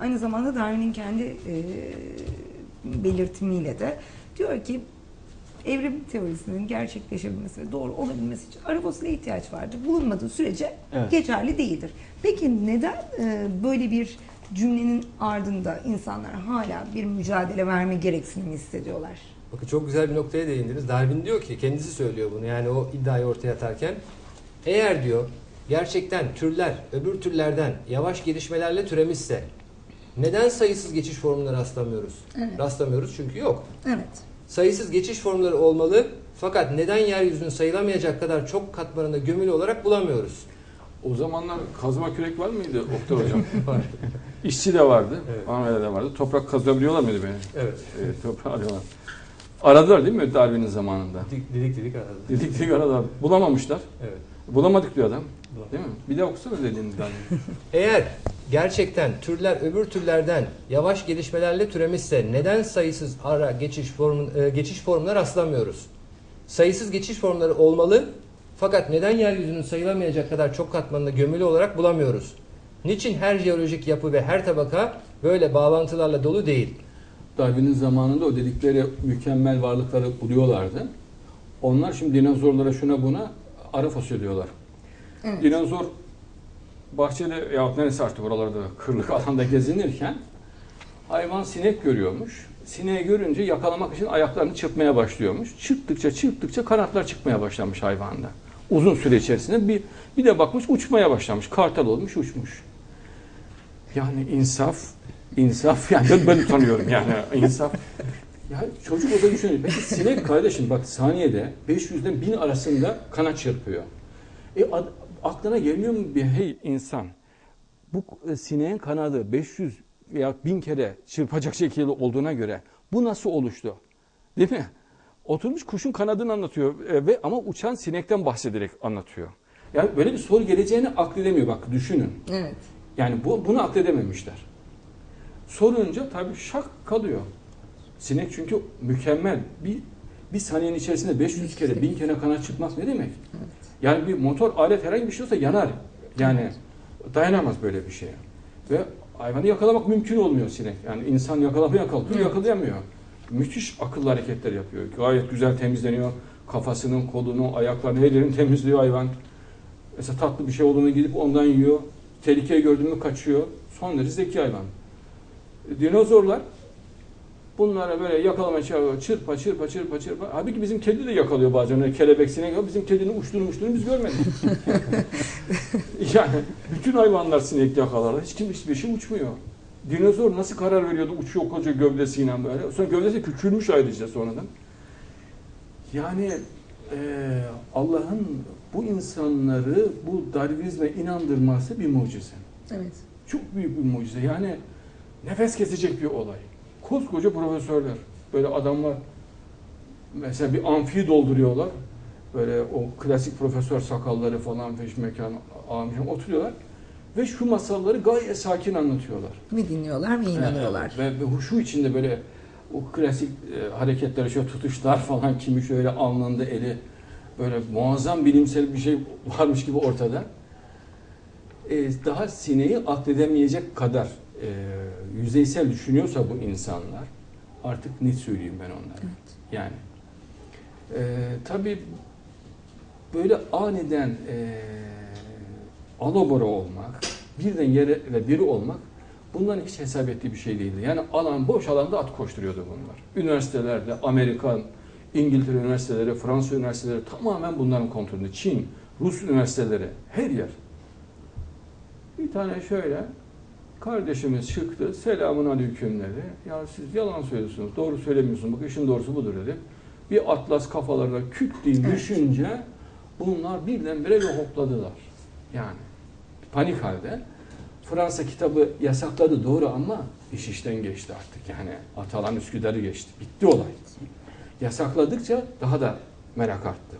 aynı zamanda Darwin'in kendi e, belirtimiyle de diyor ki evrim teorisinin gerçekleşebilmesi ve doğru olabilmesi için ara fosile ihtiyaç vardır. Bulunmadığı sürece Evet. geçerli değildir. Peki neden e, böyle bir cümlenin ardında insanlar hala bir mücadele verme gereksinimi hissediyorlar? Bakın çok güzel bir noktaya değindiniz. Darwin diyor ki kendisi söylüyor bunu yani o iddiayı ortaya atarken eğer diyor gerçekten türler öbür türlerden yavaş gelişmelerle türemişse neden sayısız geçiş formuna rastlamıyoruz? Evet. Rastlamıyoruz çünkü yok. Evet. Sayısız geçiş formları olmalı fakat neden yeryüzünün sayılamayacak kadar çok katmanında gömülü olarak bulamıyoruz? O zamanlar kazma kürek var mıydı Oktay Hocam? Var. İşçi de vardı. Evet. De vardı. Toprak kazabiliyorlar mıydı beni? Evet. Evet, toprağı arıyorlar. Aradılar değil mi Darwin'in zamanında? Dik, didik didik aradı. Dedik dedik aradılar. Bulamamışlar. Evet. Bulamadık diyor adam. Değil mi? Bir de okusana dediğini Darwin. Eğer gerçekten türler öbür türlerden yavaş gelişmelerle türemişse neden sayısız ara geçiş formun e, geçiş formuna rastlamıyoruz? Sayısız geçiş formları olmalı fakat neden yeryüzünün sayılamayacak kadar çok katmanında gömülü olarak bulamıyoruz? Niçin her jeolojik yapı ve her tabaka böyle bağlantılarla dolu değil? Darwin'in zamanında o dedikleri mükemmel varlıkları buluyorlardı. Onlar şimdi dinozorlara şuna buna ara fasulye diyorlar. Evet. Dinozor bahçede ya neresi artık oralarda kırlık alanda gezinirken hayvan sinek görüyormuş. Sineği görünce yakalamak için ayaklarını çırpmaya başlıyormuş. Çırptıkça çırptıkça kanatlar çıkmaya başlamış hayvanda. Uzun süre içerisinde bir bir de bakmış uçmaya başlamış. Kartal olmuş uçmuş. Yani insaf, insaf yani ben, ben utanıyorum yani insaf. Ya çocuk o da düşünüyor. Peki sinek kardeşim bak saniyede 500'den 1000 arasında kanat çırpıyor. E ad- aklına gelmiyor mu bir hey insan bu e, sineğin kanadı 500 veya 1000 kere çırpacak şekilde olduğuna göre bu nasıl oluştu? Değil mi? Oturmuş kuşun kanadını anlatıyor e, ve ama uçan sinekten bahsederek anlatıyor. Yani böyle bir soru geleceğini akledemiyor bak düşünün. Evet. Yani bu, bunu akledememişler. Sorunca tabii şak kalıyor. Sinek çünkü mükemmel. Bir, bir saniyenin içerisinde 500 kere, 1000 kere kanat çıkmak ne demek? Yani bir motor alet herhangi bir şey olsa yanar. Yani dayanamaz böyle bir şeye. Ve hayvanı yakalamak mümkün olmuyor sinek. Yani insan yakalamaya kalkıyor, yakalayamıyor. Müthiş akıllı hareketler yapıyor. Gayet güzel temizleniyor. Kafasının, kolunu, ayaklarını, her yerini temizliyor hayvan. Mesela tatlı bir şey olduğunu gidip ondan yiyor. Tehlikeyi gördüğü mü kaçıyor. Son derece zeki hayvan. E, Dinozorlar bunlara böyle yakalamaya çalışıyor. Çırpa çırpa çırpa çırpa. Halbuki bizim kedi de yakalıyor bazen. Öyle kelebek sinek. Bizim kedinin uçtuğunu uçtuğunu biz görmedik. yani bütün hayvanlar sinek yakalarlar. Hiç kim hiçbir şey uçmuyor. Dinozor nasıl karar veriyordu uçuyor koca gövdesiyle böyle. Sonra gövdesi küçülmüş ayrıca sonradan. Yani eee, Allah'ın bu insanları bu Darwinizme inandırması bir mucize. Evet. Çok büyük bir mucize. Yani nefes kesecek bir olay. Koskoca profesörler. Böyle adamlar mesela bir amfi dolduruyorlar. Böyle o klasik profesör sakalları falan peşmekan amirem oturuyorlar. Ve şu masalları gayet sakin anlatıyorlar. Ve dinliyorlar ve inanıyorlar. Evet, Ve, ve huşu içinde böyle o klasik e, hareketler, şöyle tutuşlar falan kimi şöyle alnında eli böyle muazzam bilimsel bir şey varmış gibi ortada. E, daha sineği akledemeyecek kadar e, yüzeysel düşünüyorsa bu insanlar artık ne söyleyeyim ben onlara. Evet. Yani e, tabii böyle aniden e, alabora olmak, birden yere ve biri olmak bunların hiç hesap ettiği bir şey değildi. Yani alan boş alanda at koşturuyordu bunlar. Üniversitelerde Amerikan, İngiltere üniversiteleri, Fransa üniversiteleri tamamen bunların kontrolünde. Çin, Rus üniversiteleri her yer. Bir tane şöyle kardeşimiz çıktı. Selamun aleyküm dedi. Ya siz yalan söylüyorsunuz. Doğru söylemiyorsunuz. Bak işin doğrusu budur dedi. Bir atlas kafalarına küt diye düşünce bunlar birdenbire bir hopladılar. Yani panik halde. Fransa kitabı yasakladı doğru ama iş işten geçti artık. Yani Atalan Üsküdar'ı geçti. Bitti olay. Yasakladıkça daha da merak arttı.